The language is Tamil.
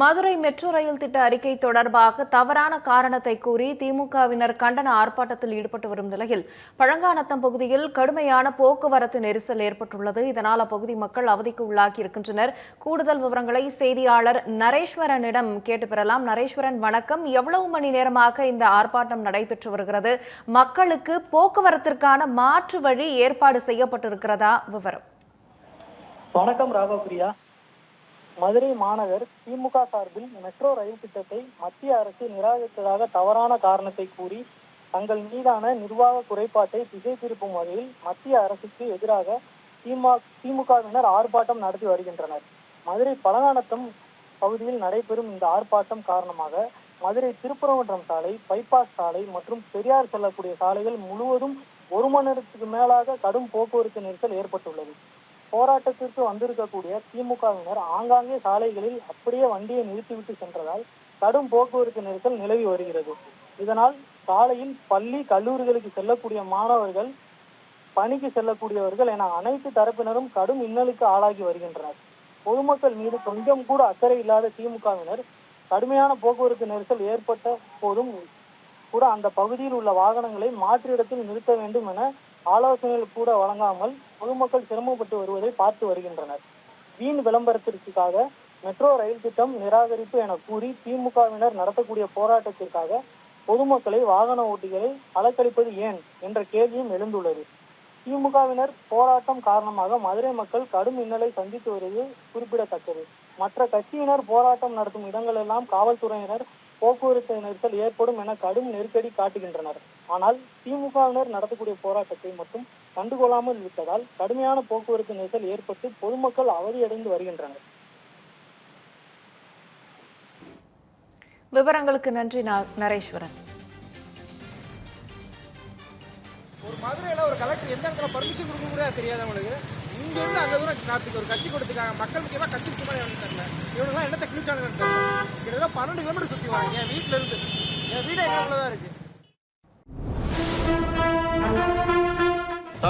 மதுரை மெட்ரோ ரயில் திட்ட அறிக்கை தொடர்பாக தவறான காரணத்தை கூறி திமுகவினர் கண்டன ஆர்ப்பாட்டத்தில் ஈடுபட்டு வரும் நிலையில் பழங்கானத்தம் பகுதியில் கடுமையான போக்குவரத்து நெரிசல் ஏற்பட்டுள்ளது. இதனால் அப்பகுதி மக்கள் அவதிக்கு உள்ளாகி இருக்கின்றனர். கூடுதல் விவரங்களை செய்தியாளர் நரேஸ்வரனிடம் கேட்டு பெறலாம். நரேஸ்வரன் வணக்கம். எவ்வளவு மணி நேரமாக இந்த ஆர்ப்பாட்டம் நடைபெற்று வருகிறது? மக்களுக்கு போக்குவரத்திற்கான மாற்று வழி ஏற்பாடு செய்யப்பட்டிருக்கிறதா? விவரம். வணக்கம் ராகவபிரியா மதுரை மாநகர் திமுக சார்பில் மெட்ரோ ரயில் திட்டத்தை மத்திய அரசு நிராகரித்ததாக தவறான காரணத்தை கூறி தங்கள் மீதான நிர்வாக குறைபாட்டை திசை திருப்பும் வகையில் மத்திய அரசுக்கு எதிராக திமுகவினர் ஆர்ப்பாட்டம் நடத்தி வருகின்றனர். மதுரை பலகானத்தம் பகுதியில் நடைபெறும் இந்த ஆர்ப்பாட்டம் காரணமாக மதுரை திருப்பரங்குன்றம் சாலை பைபாஸ் சாலை மற்றும் பெரியார் செல்லக்கூடிய சாலைகள் முழுவதும் ஒரு மணி நேரத்துக்கு மேலாக கடும் போக்குவரத்து நெரிசல் ஏற்பட்டுள்ளது. போராட்டத்திற்கு வந்திருக்கக்கூடிய திமுகவினர் ஆங்காங்கே சாலைகளில் அப்படியே வண்டியை நிறுத்திவிட்டு சென்றதால் கடும் போக்குவரத்து நெரிசல் நிலவி வருகிறது. இதனால் சாலையில் பள்ளி கல்லூரிகளுக்கு செல்லக்கூடிய மாணவர்கள் பணிக்கு செல்லக்கூடியவர்கள் என அனைத்து தரப்பினரும் கடும் இன்னலுக்கு ஆளாகி வருகின்றனர். பொதுமக்கள் மீது கொஞ்சம் கூட அக்கறை இல்லாத திமுகவினர் கடுமையான போக்குவரத்து நெரிசல் ஏற்பட்ட போதும் கூட அந்த பகுதியில் உள்ள வாகனங்களை மாற்று இடத்தில் நிறுத்த வேண்டும் என ஆலோசனைகள் கூட வழங்காமல் பொதுமக்கள் சிரமப்பட்டு வருவதை பார்த்து வருகின்றனர். வீண் விளம்பரத்திற்காக மெட்ரோ ரயில் திட்டம் நிராகரிப்பு என கூறி திமுகவினர் நடத்தக்கூடிய போராட்டத்திற்காக பொதுமக்களை வாகன ஓட்டிகளை அலக்களிப்பது ஏன் என்ற கேள்வியும் எழுந்துள்ளது. திமுகவினர் போராட்டம் காரணமாக மதுரை மக்கள் கடும் இன்னலை சந்தித்து வருவது குறிப்பிடத்தக்கது. மற்ற கட்சியினர் போராட்டம் நடத்தும் இடங்களெல்லாம் காவல்துறையினர் போக்குவரத்து நெரிசல் ஏற்படும் என கடும் நெருக்கடி காட்டுகின்றனர். ஆனால் திமுகவினர் நடத்தக்கூடிய போராட்டத்தை மட்டும் கண்டுகொள்ளாமல் விட்டதால் கடுமையான போக்குவரத்து நெரிசல் ஏற்பட்டு பொதுமக்கள் அவதியடைந்து வருகின்றனர். விவரங்களுக்கு நன்றி நரேஸ்வரன். ஒரு மதுரையில் ஒரு கலெக்டர் எந்த இடத்துல பர்மிஷன் கொடுக்க கூட தெரியாது அவங்களுக்கு. இங்க இருந்து அங்க தூரம் டிராபிக் ஒரு கட்சி கொடுத்துருக்காங்க மக்கள் முக்கியமா கட்சி முக்கியமா எனக்கு தெரியல. இவனுங்களாம் என்னத்தை கிழிச்சானுங்கன்னு தெரியல கிட்டத்தட்ட பன்னெண்டு கிலோமீட்டர் சுத்தி வராங்க. என் வீட்டுல இருந்து. என் வீடு எங்களுக்குள்ள தான் இருக்கு.